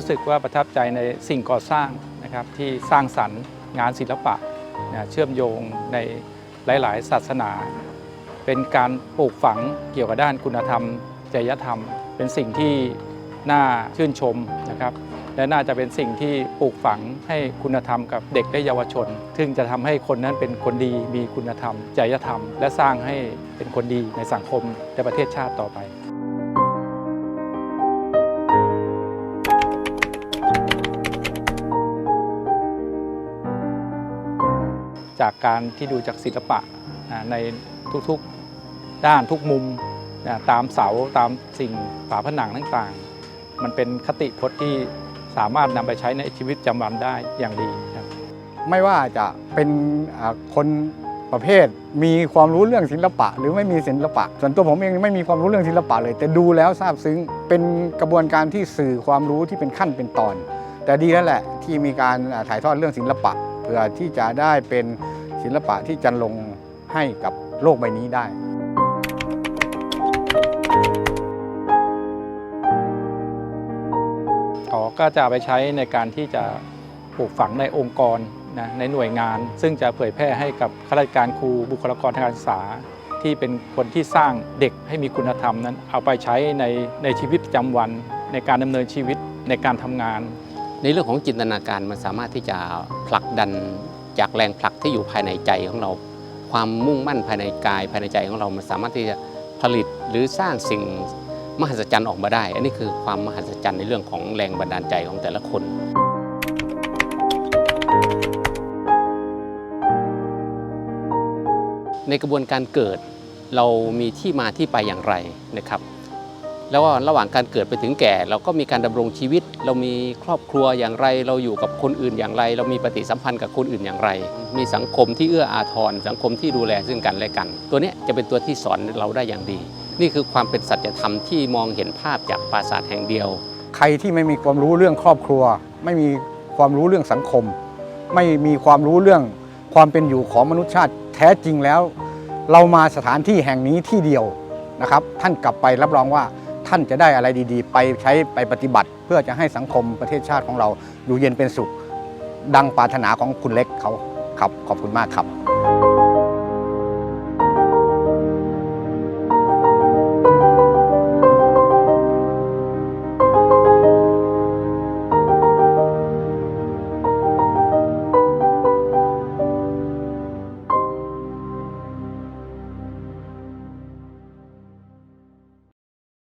รู้สึกว่าประทับใจในสิ่งก่อสร้างนะครับที่สร้างสรรค์งานศิลปะนะเชื่อมโยงในหลาย ๆ ศาสนา เป็นการปลูกฝังเกี่ยวกับด้านคุณธรรม จริยธรรม เป็นสิ่งที่น่าชื่นชมนะครับและน่าจะเป็นสิ่งที่ปลูกฝังให้คุณธรรมกับเด็กและเยาวชน ซึ่งจะทำให้คนนั้นเป็นคนดีมีคุณธรรมจริยธรรม และสร้างให้เป็นคนดีในสังคมและประเทศชาติต่อไป จากการที่ดูจากศิลปะในทุกๆด้านทุกมุมตามเสาตามสิ่งฝาผนังต่างๆ มันเป็นคติพจน์ที่สามารถนำไปใช้ในชีวิตประจำวันได้อย่างดีครับไม่ว่าจะเป็นคนประเภทมีความรู้เรื่องศิลปะ หรือไม่มีศิลปะ ส่วนตัวผมเองไม่มีความรู้เรื่องศิลปะเลย แต่ดูแล้วซาบซึ้งเป็นกระบวนการที่สื่อความรู้ที่เป็นขั้นเป็นตอน แต่ดีแล้วแหละที่มีการถ่ายทอดเรื่องศิลปะ เพื่อที่จะได้เป็น ศิลปะที่จันลงให้กับโลกใบนี้ได้อ๋อก็จะเอาไปใช้ในการที่จะปลูกฝังในองค์กรนะในหน่วยงาน ซึ่งจะเผยแพร่ให้กับข้าราชการครูบุคลากรทางการศึกษา ที่เป็นคนที่สร้างเด็กให้มีคุณธรรมนั้น เอาไปใช้ในในชีวิตประจำวัน ในการดำเนินชีวิตในการทำงาน ในเรื่องของจินตนาการมันสามารถที่จะผลักดัน จากแรงผลักที่อยู่ภายในใจของเรา ความมุ่งมั่นภายในกายภายในใจของเรา มันสามารถที่จะผลิตหรือสร้างสิ่งมหัศจรรย์ออกมาได้ อันนี้คือความมหัศจรรย์ในเรื่องของแรงบันดาลใจของแต่ละคนในกระบวนการเกิดเรามีที่มาที่ไปอย่างไรนะครับ แล้วว่าระหว่างการเกิดไปถึงแก่ เราก็มีการดำรงชีวิต เรามีครอบครัวอย่างไร เราอยู่กับคนอื่นอย่างไร เรามีปฏิสัมพันธ์กับคนอื่นอย่างไร มีสังคมที่เอื้ออาทร สังคมที่ดูแลซึ่งกันและกัน ตัวนี้จะเป็นตัวที่สอนเราได้อย่างดี นี่คือความเป็นสัจธรรมที่มองเห็นภาพจากปราสาทแห่งเดียว ใครที่ไม่มีความรู้เรื่องครอบครัว ไม่มีความรู้เรื่องสังคม ไม่มีความรู้เรื่องความเป็นอยู่ของมนุษยชาติแท้จริงแล้ว เรามาสถานที่แห่งนี้ที่เดียวนะครับ ท่านกลับไปรับรองว่า ท่านจะได้อะไรดีๆ ไปใช้ไปปฏิบัติ เพื่อจะให้สังคมประเทศชาติของเราอยู่เย็นเป็นสุข ดังปรารถนาของคุณเล็กเขาครับขอบคุณมากครับ